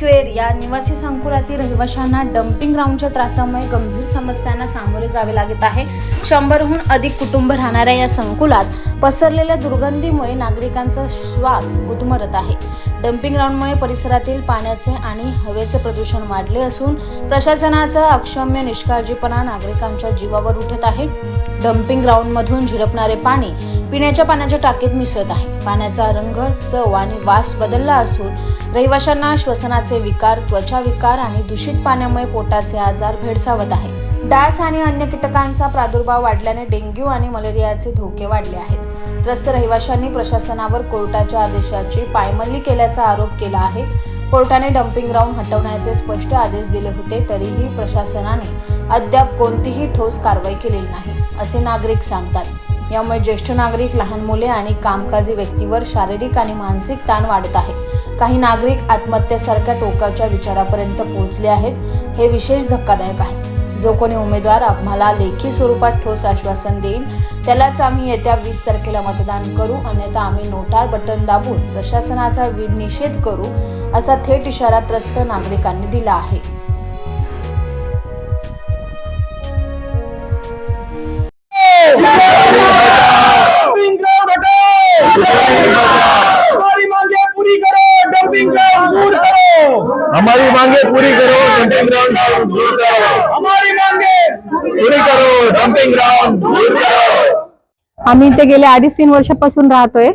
Square या निवासी संकुलातील रहिवाशांना डम्पिंग ग्राउंडच्या त्रासामुळे गंभीर समस्यांना सामोरे जावे लागत आहे. शंभरहून अधिक कुटुंब राहणाऱ्या या संकुलात पसरलेल्या दुर्गंधीमुळे नागरिकांचा श्वास गुदमरत आहे. डम्पिंग ग्राउंडमुळे परिसरातील पाण्याचे आणि हवेचे प्रदूषण वाढले असून प्रशासनाचा अक्षम्य निष्काळजीपणा नागरिकांच्या जीवावर उठत आहे. डम्पिंग ग्राउंडमधून झिरपणारे पाणी पिण्याच्या पाण्याच्या टाकीत मिसळत आहे. पाण्याचा रंग चव आणि वास बदलला असून रहिवाशांना श्वसनाचे विकार त्वचा विकार आणि दूषित पाण्यामुळे पोटाचे आजार भेडसावत आहे. डास आणि अन्य कीटकांचा प्रादुर्भाव वाढल्याने डेंग्यू आणि मलेरियाचे धोके वाढले आहेत. त्रस्त रहिवाशांनी प्रशासनावर कोर्टाच्या आदेशाची पायमल्ली केल्याचा आरोप केला आहे. कोर्टाने डम्पिंग ग्राउंड हटवण्याचे स्पष्ट आदेश दिले होते तरीही प्रशासनाने अद्याप कोणतीही ठोस कारवाई केलेली नाही असे नागरिक सांगतात. यामुळे ज्येष्ठ नागरिक लहान मुले आणि कामकाजी व्यक्तीवर शारीरिक आणि मानसिक ताण वाढत आहे. काही नागरिक आत्महत्येसारख्या टोकाच्या विचारापर्यंत पोहोचले आहेत हे विशेष धक्कादायक आहे. जो कोणी उमेदवार आम्हाला लेखी स्वरूपात ठोस आश्वासन देईल त्यालाच आम्ही येत्या वीस तारखेला मतदान करू अन्यथा आम्ही नोटार बटन दाबून प्रशासनाचा वि- निषेध करू असा थेट इशारा त्रस्त नागरिकांनी दिला आहे. डंपिंग हमारी मांगे पूरी करो डंपिंग ग्राउंड दूर करो। हमारी मांगे पूरी करो डंपिंग ग्राउंड दूर करो। हमारी मांगे पूरी करो डंपिंग ग्राउंड दूर करो। आम्ही इथे गेले अडीच तीन वर्षापासून राहतोय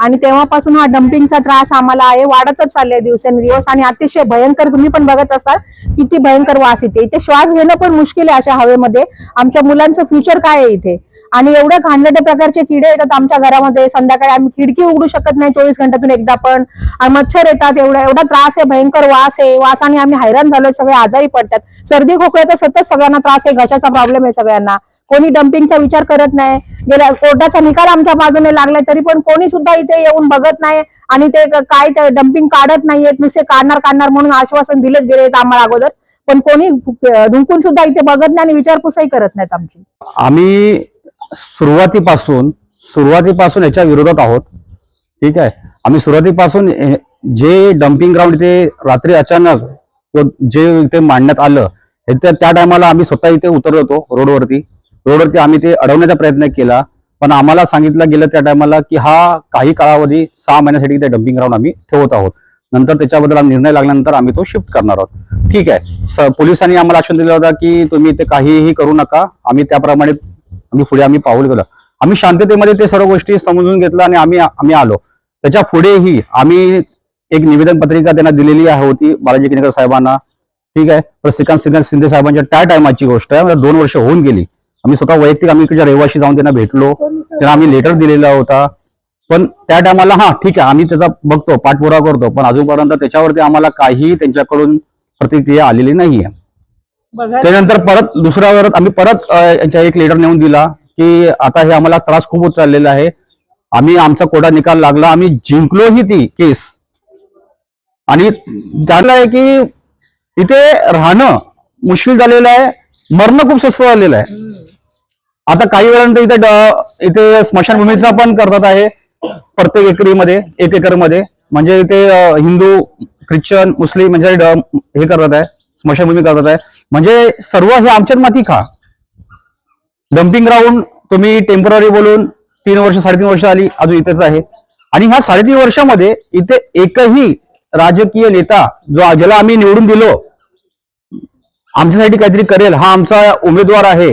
आणि तेव्हापासून हा डम्पिंगचा त्रास आम्हाला आहे वाढतच चाललाय दिवसेंदिवस आणि अतिशय भयंकर तुम्ही पण बघत असाल किती भयंकर वास येते इथे श्वास घेणं पण मुश्किल आहे अशा हवेमध्ये. आमच्या मुलांचं फ्युचर काय आहे इथे? आणि एवढ्या घाणेरड्या प्रकारचे किडे येतात आमच्या घरामध्ये. संध्याकाळी आम्ही खिडकी उघडू शकत नाही चोवीस घंट्यातून एकदा पण. मच्छर येतात एवढा एवढा त्रास आहे भयंकर वास आहे. वासाने आम्ही हैराण झालोय सगळे आजारी पडतात. सर्दी खोकल्याचा सतत सगळ्यांना त्रास आहे घशाचा प्रॉब्लेम आहे सगळ्यांना. कोणी डम्पिंगचा विचार करत नाही. गेल्या कोर्टाचा निकाल आमच्या बाजूने लागलाय तरी पण कोणी सुद्धा इथे येऊन बघत नाही. आणि ते काय ते डम्पिंग काढत नाहीयेत नुसते काढणार काढणार म्हणून आश्वासन दिलेच गेले आम्हाला अगोदर. पण कोणी ढुंकून सुद्धा इथे बघत नाही आणि विचारपूसही करत नाहीत आमची. आम्ही सुरुवातीपासून सुरुवातीपासून याच्या विरोधात आहोत. ठीक आहे? आम्ही सुरुवातीपासून जे डम्पिंग ग्राउंड इथे रात्री अचानक जे इथे मांडण्यात आलं हे त्या त्या टायमाला आम्ही स्वतः इथे उतरलो होतो रोडवरती. रोडवरती आम्ही ते अडवण्याचा प्रयत्न केला पण आम्हाला सांगितलं गेलं त्या टायमाला की हा काही काळावधी सहा महिन्यासाठी ते डम्पिंग ग्राउंड आम्ही ठेवत आहोत. नंतर त्याच्याबद्दल आम्ही निर्णय लागल्यानंतर आम्ही तो शिफ्ट करणार आहोत. ठीक आहे? स- पोलिसांनी आम्हाला आश्वासन दिलं होतं की तुम्ही ते काहीही करू नका. आम्ही त्याप्रमाणे आम्ही पुढे आम्ही पाऊल गेलो. आम्ही शांततेमध्ये ते सर्व गोष्टी समजून घेतलं आणि आम्ही आम्ही आलो. त्याच्या पुढेही आम्ही एक निवेदन पत्रिका त्यांना दिलेली आहे होती बालाजी किनेकर साहेबांना. ठीक आहे. पण श्रीकांत श्रीकांत शिंदे साहेबांच्या त्या टायमाची गोष्ट आहे. म्हणजे दोन वर्ष होऊन गेली. आम्ही स्वतः वैयक्तिक आम्ही इकडच्या रहिवाशी जाऊन त्यांना भेटलो. त्यांना आम्ही लेटर दिलेला होता. पण त्या टायमाला हा ठीक आहे. आम्ही त्याचा बघतो पाठपुरावा करतो. पण अजूनपर्यंत त्याच्यावरती आम्हाला काही त्यांच्याकडून प्रतिक्रिया आलेली नाहीये. त्यानंतर परत दुसऱ्या वेळेस आम्ही परत यांच्या एक लेटर नेऊन दिला की आता हे आम्हाला त्रास खूप होत चाललेला आहे. आम्ही आमचा कोडा निकाल लागला आम्ही जिंकलोही ती केस. आणि त्याला आहे की इथे राहणं मुश्किल झालेलं आहे मरणं खूप स्वस्त झालेलं आहे. आता काही वेळानंतर इथे इथे स्मशानभूमीचा पण करतात आहे प्रत्येक एकरीमध्ये एक एकरमध्ये. म्हणजे इथे हिंदू ख्रिश्चन मुस्लिम म्हणजे हे करतात आहे. स्मशानभूमी करत आहे म्हणजे सर्व हे आमच्यात माती खा. डम्पिंग ग्राउंड तुम्ही टेंपररी बोलून तीन वर्ष साडेतीन वर्ष आली अजून इथेच आहे. आणि ह्या साडेतीन वर्षामध्ये इथे एकही राजकीय नेता जो ज्याला आम्ही निवडून दिलो आमच्यासाठी काहीतरी करेल हा आमचा उमेदवार आहे.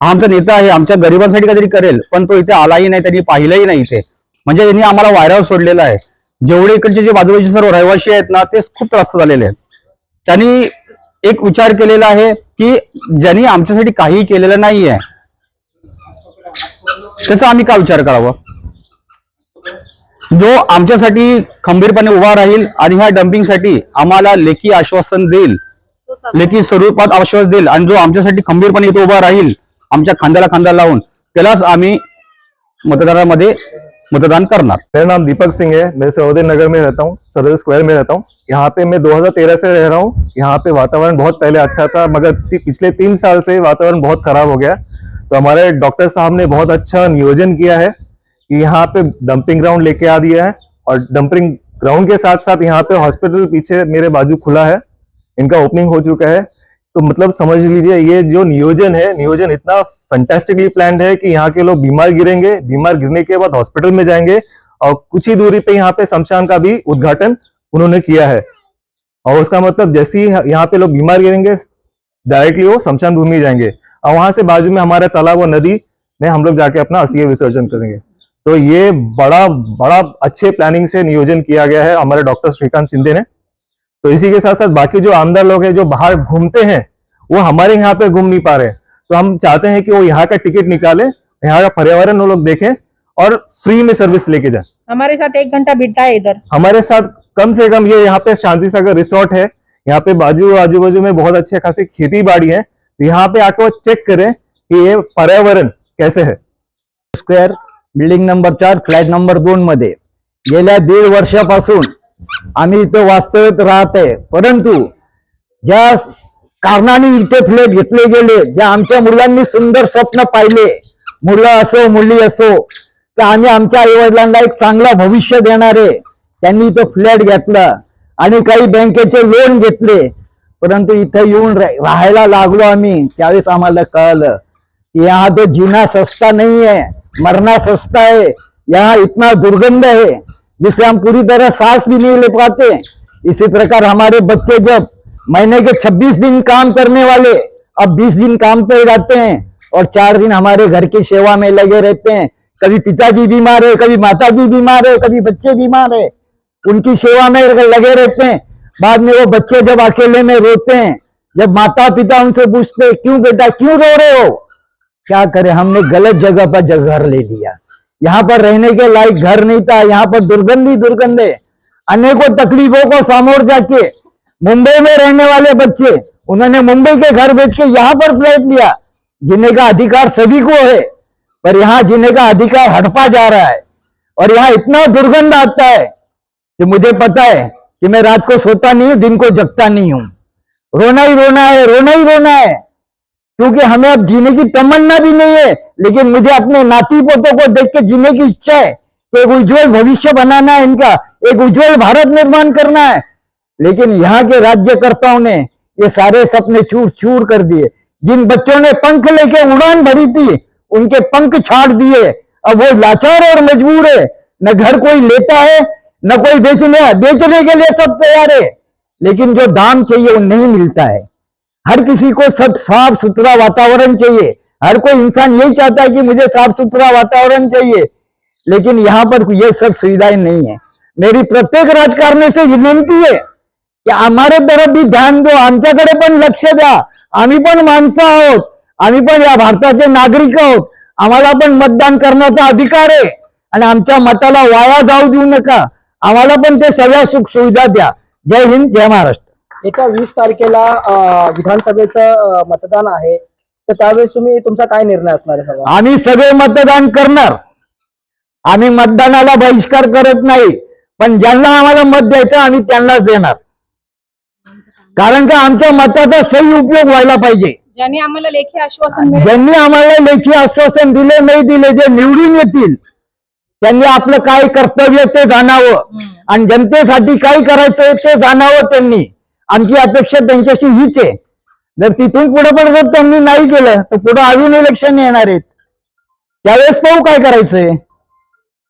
हा आमचा नेता आहे आमच्या गरिबांसाठी काहीतरी करेल पण तो इथे आलाही नाही त्यांनी पाहिलंही नाही इथे. म्हणजे त्यांनी आम्हाला वायरावर सोडलेला आहे. जेवढे इकडचे जे बाजूबाजूचे सर्व रहिवासी आहेत ना ते खूप त्रास झालेले आहेत. त्यांनी एक विचार केलेला आहे की ज्यांनी आमच्यासाठी काही केलेलं नाही आहे त्याचा आम्ही का विचार करावा? जो आमच्यासाठी खंबीरपणे उभा राहील आणि ह्या डम्पिंगसाठी आम्हाला लेखी आश्वासन देईल लेखी स्वरूपात आश्वास देईल आणि जो आमच्यासाठी खंबीरपणे इथे उभा राहील आमच्या खांद्याला खांदा लावून त्यालाच आम्ही मतदारामध्ये मतदान करना मेरा नाम दीपक सिंह है, मैं सरोदय नगर में रहता हूँ सदर स्क्वायर में रहता हूँ। यहाँ पे मैं 2013 से रह रहा हूँ। यहाँ पे वातावरण बहुत पहले अच्छा था, मगर ती- पिछले तीन साल से वातावरण बहुत खराब हो गया। तो हमारे डॉक्टर साहब ने बहुत अच्छा नियोजन किया है कि यहाँ पे डंपिंग ग्राउंड लेके आ दिया है और डंपिंग ग्राउंड के साथ साथ यहाँ पे हॉस्पिटल पीछे मेरे बाजू खुला है। इनका ओपनिंग हो चुका है। तो मतलब समझ लीजिए, ये जो नियोजन है, नियोजन इतना फंटेस्टिकली प्लान है कि यहाँ के लोग बीमार गिरेंगे, बीमार गिरने के बाद हॉस्पिटल में जाएँगे और कुछ ही दूरी पे यहाँ पे शमशान का भी उद्घाटन उन्होंने किया है। और उसका मतलब जैसे ही यहाँ पे लोग बीमार गिरेंगे डायरेक्टली वो शमशान भूमि जाएँगे। और वहाँ से बाजू में हमारा तालाब और नदी में हम लोग जाके अपना अस्थि विसर्जन करेंगे। तो ये बड़ा बड़ा अच्छे प्लानिंग से नियोजन किया गया है। हमारे डॉक्टर श्रीकांत सिंधे ने। तो इसी के साथ साथ बाकी जो आमदार लोग हैं जो बाहर घूमते हैं वो हमारे यहाँ पे घूम नहीं पा रहे तो हम चाहते हैं कि वो यहाँ का टिकट निकाले यहाँ का पर्यावरण वो लोग देखें और फ्री में सर्विस लेके जाए। हमारे साथ एक घंटा बीतता है इधर। हमारे साथ कम से कम ये यहाँ पे शांति सागर रिसोर्ट है। यहाँ पे बाजू आजू बाजू में बहुत अच्छी खासी खेती बाड़ी है। तो यहाँ पे आके वो चेक करें कि ये पर्यावरण कैसे है। स्क्वेअर बिल्डिंग नंबर चार फ्लॅट नंबर दोन मध्ये. गेल्या दीड वर्षापासून आम्ही इथं वास्तव्यात राहत आहे परंतु ज्या कारणाने इथे फ्लॅट घेतले गेले ज्या आमच्या मुलांनी सुंदर स्वप्न पाहिले मुलं असो मुली असो तर आम्ही आमच्या आईवडिलांना एक चांगला भविष्य देणारे त्यांनी इथं फ्लॅट घेतला आणि काही बँकेचे लोन घेतले. परंतु इथं येऊन राहायला लागलो आम्ही. त्यावेळेस आम्हाला कळलं की हा तो जिना सस्ता नाही आहे मरणा सस्ता आहे या इतना दुर्गंध आहे. जिसे हम पूरी तरह सांस भी नहीं ले पाते इसी प्रकार हमारे बच्चे जब महीने के 26 दिन काम करने वाले, अब 20 दिन काम पे जाते हैं और चार दिन हमारे घर की सेवा में लगे रहते हैं। कभी पिताजी बीमार है, कभी माताजी बीमार है, कभी बच्चे बीमार है। उनकी सेवा में लगे रहते हैं, बाद में वो बच्चे जब अकेले में रोते हैं, जब माता पिता उनसे पूछते क्यों बेटा, क्यों रो रहे हो? क्या करे, हमने गलत जगह पर जगह ले लिया। यहाँ पर रहने के लायक घर नहीं था, यहाँ पर दुर्गंध दुर्गंध, अनेकों तकलीफों को सामोर जाके मुंबई में रहने वाले बच्चे, उन्होंने मुंबई के घर बेच के यहाँ पर फ्लैट लिया, जीने का अधिकार सभी को है, पर यहाँ जीने का अधिकार हड़पा जा रहा है, और यहाँ इतना दुर्गंध आता है कि मुझे पता है कि मैं रात को सोता नहीं हूँ, दिन को जगता नहीं हूँ। रोना ही रोना है, रोना ही रोना है, क्योंकि हमें अब जीने की तमन्ना भी नहीं है लेकिन मुझे अपने नाती पोतों को देख के जीने की इच्छा है एक उज्जवल भविष्य बनाना है इनका, एक उज्जवल भारत निर्माण करना है। लेकिन यहाँ के राज्यकर्ताओं ने ये सारे सपने चूर चूर कर दिए। जिन बच्चों ने पंख लेके उड़ान भरी थी, उनके पंख छाड़ दिए। अब वो लाचार और मजबूर है। न घर कोई लेता है, न कोई बेचने बेचने के लिए सब तैयार है। लेकिन जो दाम चाहिए, वो नहीं मिलता है। हर किसी को सब साफ़ सुथरा वातावरण चाहिए। हर कोई इंसान यही चाहता है कि मुझे साफ सुथरा वातावरण चाहिए लेकिन यहाँ पर ये सब सुविधाएं नहीं है। मेरी प्रत्येक राजकारणी से विनंती है की हमारे तरफ भी ध्यान दो आमच्याकडे पण लक्ष द्या। आम्ही पण माणसं आहोत आम्ही पण या भारताचे नागरिक आहोत। आम्हाला पण मतदान करण्याचा अधिकार आहे आणि आमच्या मताला वाया जाऊ देऊ नका। आम्हाला पण ते सगळ्या सुख सुविधा द्या। जय हिंद जय महाराष्ट्र। येत्या वीस तारखेला अं, विधानसभेचं मतदान आहे. तर त्यावेळेस तुम्ही तुमचा काय निर्णय असणार आहे सगळा? आम्ही सगळे मतदान करणार. आम्ही मतदानाला बहिष्कार करत नाही पण ज्यांना आम्हाला मत द्यायचं आम्ही त्यांनाच देणार. कारण का आमच्या मताचा सही उपयोग व्हायला पाहिजे. ज्यांनी आम्हाला लेखी आश्वासन मिळालं. ज्यांनी आम्हाला लेखी आश्वासन दिले नाही दिले जे निवडून येतील त्यांनी आपलं काय कर्तव्य ते जाणावं. आणि जनतेसाठी काय करायचंय ते जाणावं त्यांनी. आमची अपेक्षा त्यांच्याशी हीच आहे. जर तिथून पुढे पण जर त्यांनी नाही केलं तर पुढे अजून इलेक्शन येणार आहेत. त्यावेळेस पाहू काय करायचंय.